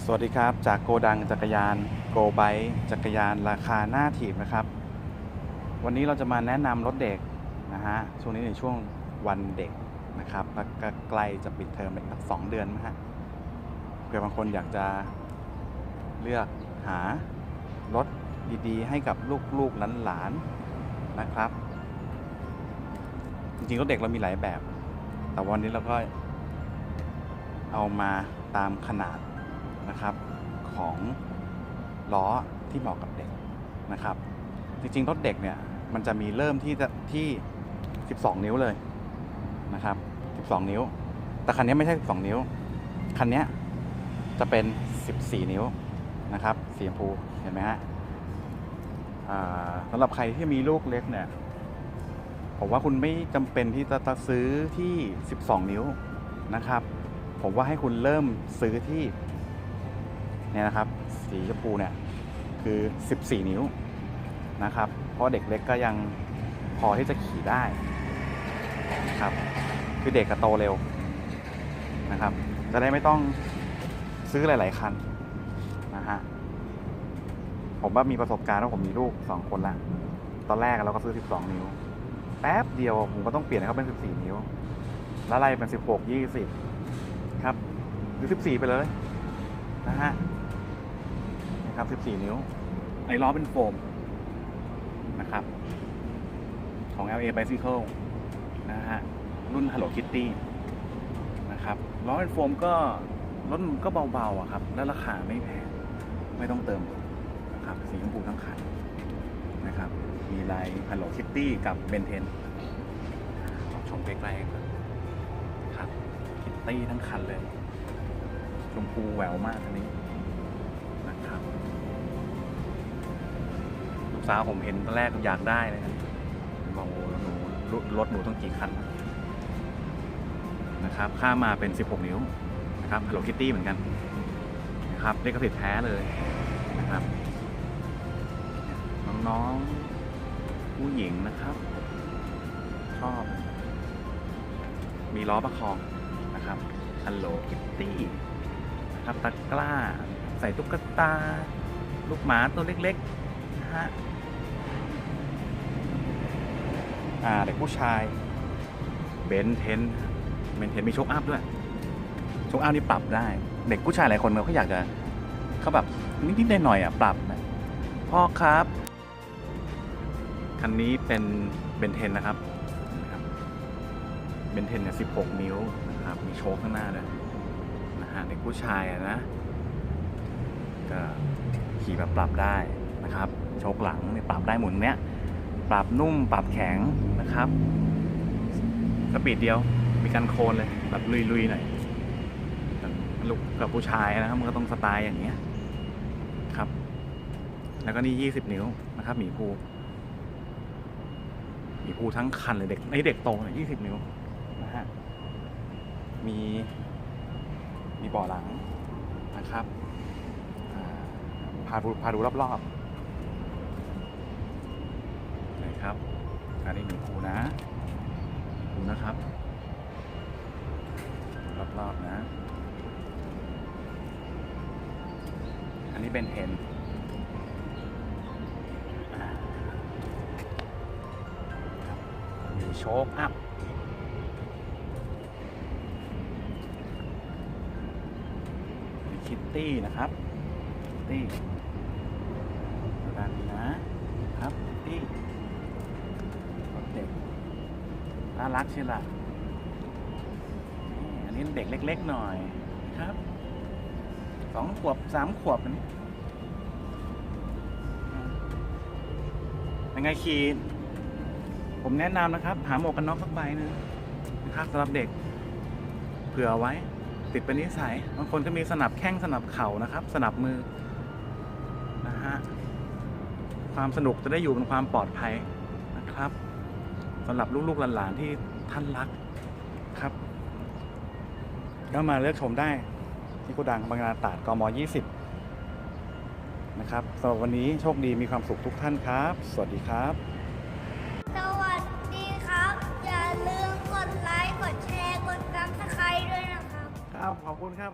สวัสดีครับ จากโกดังจักรยานโกไบจักรยานราคาหน้าถีบนะครับ วันนี้เราจะมาแนะนำรถเด็กนะฮะช่วงนี้ในช่วงวันเด็กนะครับแล้วก็ใกล้จะปิดเทอมอีกสักสองเดือนนะฮะเผื่อบางคนอยากจะเลือกหารถดีๆ ให้กับลูกๆหลานๆนะครับ จริงๆรถเด็กเรามีหลายแบบ แต่วันนี้เราก็เอามาตามขนาด นะครับของล้อที่เหมาะกับเด็กนะครับ จริงๆ รถเด็กเนี่ยมันจะมีเริ่มที่จะที่ 12 นิ้วเลยนะครับ 12 นิ้ว แต่คันนี้ไม่ใช่ 12 นิ้ว คันนี้จะเป็น 14 นิ้วนะครับ สีชมพู เห็นไหมฮะสำหรับใครที่มีลูกเล็กเนี่ย ผมว่าคุณไม่จำเป็นที่จะจะซื้อที่ 12 นิ้วนะครับ ผมว่าให้คุณเริ่มซื้อที่ เนี่ยนะครับ สีชมพูเนี่ยคือ 14 นิ้วนะครับ เพราะเด็กเล็กก็ยังพอที่จะขี่ได้นะครับคือเด็กก็โตเร็วนะครับ จะได้ไม่ต้องซื้อหลาย ๆ คันนะฮะผมว่ามีประสบการณ์ว่าผมมีลูก 2 คนละตอนแรกเราก็ซื้อ 12 นิ้ว แป๊บเดียวผมก็ต้องเปลี่ยนให้เขาเป็น 14 นิ้ว แล้วไล่เป็น 16 20 ครับหรือ 14 ไปเลยนะฮะ นะครับ 14 นิ้ว ไอ้ล้อเป็นโฟมนะครับ ของ LA Bicycle นะฮะ รุ่น Hello Kitty นะครับ ล้อเป็นโฟมก็รถมันก็เบาๆอะครับ และราคาไม่แพง ไม่ต้องเติมนะครับ สีชมพูทั้งคันนะครับ มีลาย Hello Kitty กับ Ben 10ลองชมใกล้ๆกันครับ คิตตี้ทั้งคันเลย ชมพูแหววมากอันนี้ สาวผมเห็นตอนแรกอยากได้เลยครับบอกโอ้หนูรถรถหนูต้องกี่คันนะครับค่ามาเป็น 16 นิ้วนะครับ Hello Kitty เหมือนกันนะครับเลขสิทธิ์แท้เลยนะครับน้องๆผู้หญิงนะครับ ชอบ มีล้อประคองนะครับ Hello Kitty นะครับตะกร้า ใส่ตุ๊กตา ลูกหมาตัวเล็กๆนะฮะ เด็กผู้ชายเบนเทนเบนเทนมีโชคอัพด้วยโชคอัพนี่ปรับได้ เด็กผู้ชายหลายคนเขาอยากจะเขาแบบนิดๆหน่อยๆอะปรับนะพ่อครับคันนี้เป็นเบนเทนนะครับเบนเทนเนี่ย16นิ้วนะครับมีโชคข้างหน้าด้วยนะฮะเด็กผู้ชายนะก็ขี่แบบปรับได้นะครับโชคหลังเนี่ยปรับได้หมุนเนี้ย ปรับนุ่มปรับแข็งนะครับสปีดเดียวมีการโคนเลยแบบลุยๆหน่อยลูกกับผู้ชายนะครับมันก็ต้องสไตล์อย่างเงี้ยครับ แล้วก็นี่ 20 นิ้วนะครับหมีภูหมีภูทั้งคันเลยเด็กไอเด็กโตเนี่ยยี่สิบนิ้วนะฮะมีมีเบ่อหลังนะครับพาดูพาดูรอบๆ ครับอันนี้หมีภูนะดูนะครับ รอบๆนะ อันนี้เป็นเทนมีโชคอัพมีคิตตี้นะครับคิตตี้ด้านนี้นะ น่ารักใช่ละนี่อันนี้เด็กเล็ก ๆ หน่อยครับสองขวบสามขวบอันนี้ยังไงคีนผมแนะนำนะครับ หาหมวกกันน็อกสักใบหนึงนะครับสำหรับเด็ก เผื่อไว้ ติดเป็นนิสัยบางคนก็มีสนับแข้งสนับเข่านะครับ สนับมือนะฮะความสนุกจะได้อยู่เป็นความปลอดภัยนะครับ สำหรับลูกๆหลานๆที่ท่านรักครับก็มาเลือกชมได้ที่โกดังบางนาตราดกม20นะครับสำหรับวันนี้โชคดีมีความสุขทุกท่านครับ สวัสดีครับ สวัสดีครับ อย่าลืมกดไลค์ กดแชร์ กดซับสไครต์ด้วยนะครับ ครับ ขอบคุณครับ